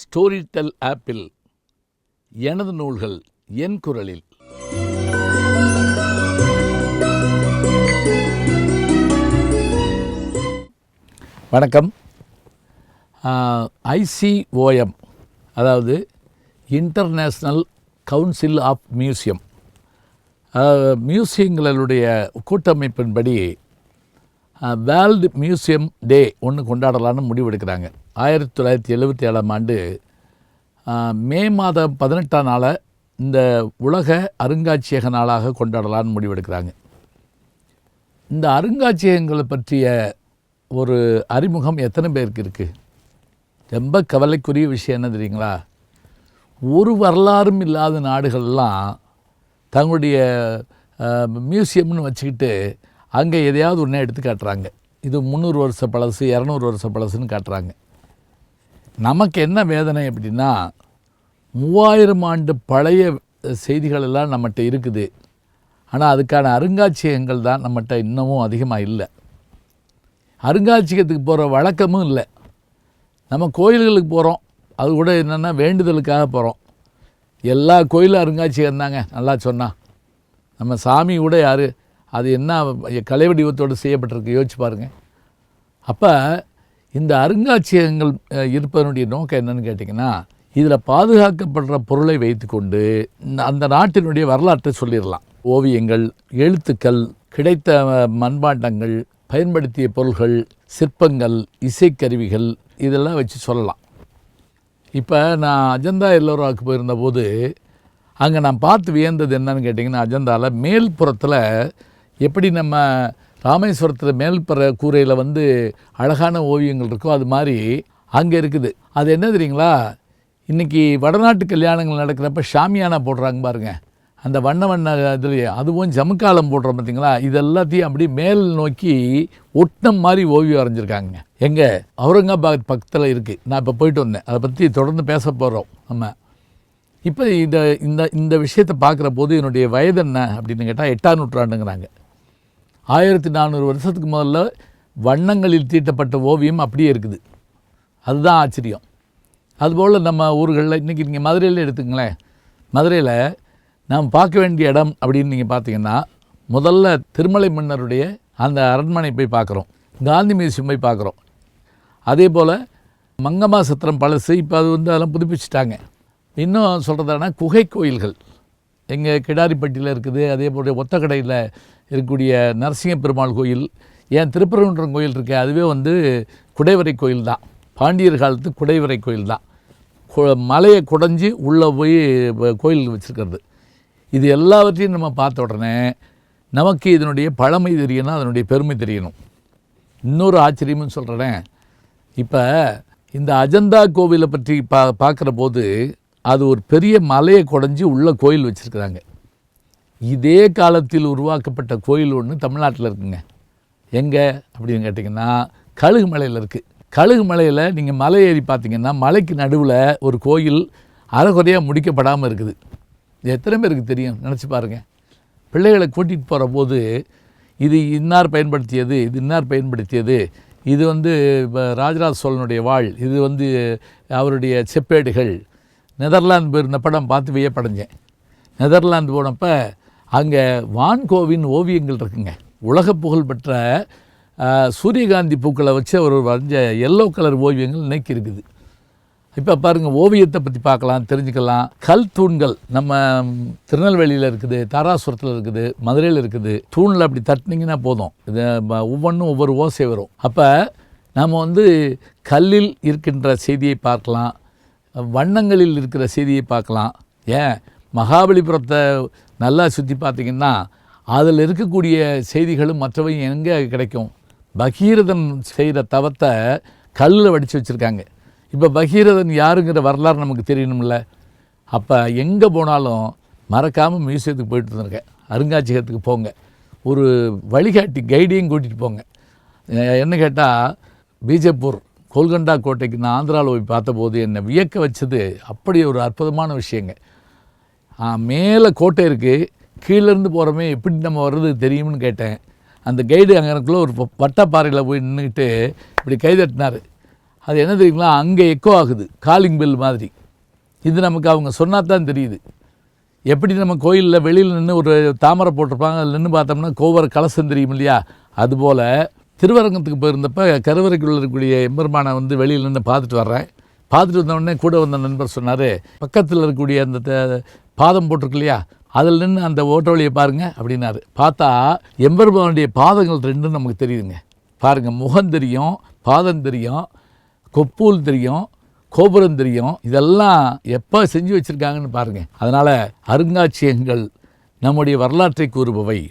Storytel ஆப்பில் எனது நூல்கள் என் குரலில். வணக்கம். ஐசிஓஎம் அதாவது இன்டர்நேஷ்னல் கவுன்சில் ஆஃப் மியூசியம் மியூசியங்களுடைய கூட்டமைப்பின்படி வேர்ல்டு மியூசியம் டே ஒன்று கொண்டாடலான்னு முடிவெடுக்கிறாங்க. ஆயிரத்தி தொள்ளாயிரத்தி எழுபத்தி ஏழாம் ஆண்டு மே மாதம் பதினெட்டாம் நாளை இந்த உலக அருங்காட்சியக நாளாக கொண்டாடலான்னு முடிவெடுக்கிறாங்க. இந்த அருங்காட்சியகங்களை பற்றிய ஒரு அறிமுகம் எத்தனை பேருக்கு இருக்குது ரொம்ப கவலைக்குரிய விஷயம் என்ன தெரியுங்களா? ஒரு வரலாறும் இல்லாத நாடுகள்லாம் தங்களுடைய மியூசியம்னு வச்சுக்கிட்டு அங்கே எதையாவது ஒன்றே எடுத்து காட்டுறாங்க. இது முந்நூறு வருஷ பழசு இரநூறு வருஷ பழசுன்னு காட்டுறாங்க. நமக்கு என்ன வேதனை அப்படின்னா மூவாயிரம் ஆண்டு பழைய செய்திகளெல்லாம் நம்மகிட்ட இருக்குது. ஆனால் அதுக்கான அருங்காட்சியகங்கள் தான் நம்மகிட்ட இன்னமும் அதிகமாக இல்லை. அருங்காட்சியகத்துக்கு போகிற வழக்கமும் இல்லை. நம்ம கோயில்களுக்கு போகிறோம் அது கூட என்னென்னா வேண்டுதலுக்காக போகிறோம் எல்லா கோயிலும் அருங்காட்சியகம் தாங்க நல்லா சொன்னால் நம்ம சாமி கூட யார் அது என்ன கலை வடிவத்தோடு செய்யப்பட்டிருக்கு யோசிச்சு பாருங்கள் அப்போ இந்த அருங்காட்சியகங்கள் இருப்பதனுடைய நோக்கம் என்னன்னு கேட்டிங்கன்னா இதில் பாதுகாக்கப்படுற பொருளை வைத்துக்கொண்டு அந்த நாட்டினுடைய வரலாற்றை சொல்லிடலாம். ஓவியங்கள் எழுத்துக்கள் கிடைத்த மண்பாண்டங்கள் பயன்படுத்திய பொருள்கள் சிற்பங்கள் இசைக்கருவிகள் இதெல்லாம் வச்சு சொல்லலாம். இப்போ நான் அஜந்தா எல்லோராவுக்கு போயிருந்த போது அங்கே நான் பார்த்து வியந்தது என்னன்னு கேட்டிங்கன்னா அஜந்தாவில் மேல்புறத்தில் எப்படி நம்ம ராமேஸ்வரத்தில் மேல்பற கூரையில் வந்து அழகான ஓவியங்கள் இருக்கோ அது மாதிரி அங்கே இருக்குது. அது என்ன தெரியுங்களா? இன்றைக்கி வடநாட்டு கல்யாணங்கள் நடக்கிறப்ப ஷாமியானா போடுறாங்க பாருங்க. அந்த வண்ண வண்ண இதுலேயே அதுவும் ஜமுக்காலம் போடுறோம் பார்த்தீங்களா இது எல்லாத்தையும் அப்படி மேல் நோக்கி ஒட்டம் மாதிரி ஓவியம் வரைஞ்சிருக்காங்க. எங்கே அவுரங்காபாத் பக்கத்தில் இருக்குது நான் இப்போ போயிட்டு வந்தேன். அதை பற்றி தொடர்ந்து பேச போகிறோம் நம்ம இப்போ இந்த இந்த இந்த விஷயத்தை பார்க்குற போது என்னுடைய வயது என்ன அப்படின்னு கேட்டால் எட்டாம் நூற்றாண்டுங்கிறாங்க. ஆயிரத்தி நானூறு வருஷத்துக்கு முதல்ல வண்ணங்களில் தீட்டப்பட்ட ஓவியம் அப்படியே இருக்குது. அதுதான் ஆச்சரியம். அதுபோல் நம்ம ஊர்களில் இன்றைக்கி நீங்கள் மதுரையில் எடுத்துங்களேன் மதுரையில் நாம் பார்க்க வேண்டிய இடம் அப்படின்னு நீங்கள் பார்த்தீங்கன்னா முதல்ல திருமலை மன்னருடைய அந்த அரண்மனை போய் பார்க்குறோம். காந்தி மியூசியம் போய் பார்க்குறோம். அதே போல் மங்கம்மா சத்திரம் பழசு இப்போ அது வந்து அதெல்லாம் புதுப்பிச்சிட்டாங்க. இன்னும் சொல்கிறதுனா குகை கோயில்கள். எங்கள் கிடாரிப்பட்டியில் இருக்குது. அதே போல் ஒத்தக்கடையில் இருக்கக்கூடிய நரசிங்க பெருமாள் கோயில். ஏன் திருப்பரங்குன்றம் கோயில் இருக்கு அதுவே வந்து குடைவரை கோயில் தான். பாண்டியர் காலத்து குடைவரை கோயில் தான். மலையை குடைஞ்சி உள்ளே போய் கோயில் வச்சுருக்கிறது. இது எல்லாவற்றையும் நம்ம பார்த்த உடனே நமக்கு இதனுடைய பழமை தெரியணும் அதனுடைய பெருமை தெரியணும். இன்னொரு ஆச்சரியம்னு சொல்கிறேன் இப்போ இந்த அஜந்தா கோவிலை பற்றி பா பார்க்குற போது அது ஒரு பெரிய மலையை குடஞ்சி உள்ள கோயில் வச்சுருக்குறாங்க. இதே காலத்தில் உருவாக்கப்பட்ட கோயில் ஒன்று தமிழ்நாட்டில் இருக்குங்க. எங்கே? அப்படின்னு கேட்டிங்கன்னா கழுகு மலையில் இருக்குது கழுகு மலையில் நீங்கள் மலை ஏறி பார்த்தீங்கன்னா மலைக்கு நடுவில் ஒரு கோயில் அறகுறையாக முடிக்கப்படாமல் இருக்குது. இது எத்தனை பேருக்கு தெரியும்? நினச்சி பாருங்கள் பிள்ளைகளை கூட்டிகிட்டு போகிற போது இது இன்னார் பயன்படுத்தியது இது இன்னார் பயன்படுத்தியது இது வந்து இப்போ ராஜராஜ சோழனுடைய வாழ் இது வந்து அவருடைய செப்பேடுகள் நெதர்லாந்து போயிருந்த படம் பார்த்து வியப்படைஞ்சேன். நெதர்லாந்து போனப்போ அங்கே வான்கோவின் ஓவியங்கள் இருக்குங்க. உலக புகழ்பெற்ற பெற்ற சூரியகாந்தி பூக்களை வச்சு அவர் வரைஞ்ச எல்லோ கலர் ஓவியங்கள் இன்னைக்கு இருக்குது. இப்போ பாருங்கள் ஓவியத்தை பற்றி பார்க்கலாம் தெரிஞ்சுக்கலாம். கல் தூண்கள் நம்ம திருநெல்வேலியில் இருக்குது தாராசுரத்தில் இருக்குது மதுரையில் இருக்குது. தூணில் அப்படி தட்டினீங்கன்னா போதும். இது ஒவ்வொன்றும் ஒவ்வொரு ஓசை வரும். அப்போ நம்ம வந்து கல்லில் இருக்கின்ற செய்தியை பார்க்கலாம். வண்ணங்களில் இருக்கிற செய்தியை பார்க்கலாம். ஏன்? மகாபலிபுரத்தை நல்லா சுற்றி பார்த்தீங்கன்னா அதில் இருக்கக்கூடிய செய்திகளும் மற்றவையும் எங்கே கிடைக்கும்? பகீரதன் செய்கிற தவத்தை கல்லில் வடித்து வச்சுருக்காங்க. இப்போ பகீரதன் யாருங்கிற வரலாறு நமக்கு தெரியணும்ல? அப்போ எங்கே போனாலும் மறக்காமல் மியூசியத்துக்கு போயிட்டு இருந்திருக்கேன் அருங்காட்சியகத்துக்கு போங்க. ஒரு வழிகாட்டி கைடையும் கூட்டிகிட்டு போங்க. என்ன கேட்டால் பீஜப்பூர். கோல்கண்டா கோட்டைக்கு நான் ஆந்திராவில் போய் பார்த்தபோது என்னை வியக்க வச்சது அப்படி ஒரு அற்புதமான விஷயங்க. மேலே கோட்டை இருக்குது கீழேருந்து போகிறோமே எப்படி நம்ம வர்றது தெரியும்னு கேட்டேன். அந்த கைடு அங்கே எனக்குள்ளே ஒரு வட்டப்பாறையில் போய் நின்றுக்கிட்டு இப்படி கை தட்டினார். அது என்ன தெரியுங்களா? அங்கே எக்கோ ஆகுது. காலிங் பெல் மாதிரி. இது நமக்கு அவங்க சொன்னால் தான் தெரியுது. எப்படி நம்ம கோயிலில் வெளியில் நின்று ஒரு தாமரை போட்டிருப்பாங்க அதில் நின்று பார்த்தோம்னா கோவர கலசம் தெரியும் இல்லையா? அதுபோல் திருவரங்கத்துக்கு போயிருந்தப்ப கருவறைக்குள்ள இருக்கக்கூடிய எம்பெருமானை வந்து வெளியில் நின்று பார்த்துட்டு வர்றேன். பார்த்துட்டு வந்தவுடனே கூட வந்த நண்பர் சொன்னார் பக்கத்தில் இருக்கக்கூடிய அந்த த- பாதம் போட்டிருக்கு இல்லையா அதில் நின்று அந்த ஓட்ட வழியை பாருங்க அப்படின்னாரு. பார்த்தா எம்பெருமானுடைய பாதங்கள் ரெண்டும் நமக்கு தெரியுதுங்க. பாருங்கள் முகம் தெரியும் பாதம் தெரியும் கொப்பூல் தெரியும் கோபுரம் தெரியும். இதெல்லாம் எப்போ செஞ்சு வச்சுருக்காங்கன்னு பாருங்கள் அதனால் அருங்காட்சியகங்கள் நம்முடைய வரலாற்றை கூறுபவை.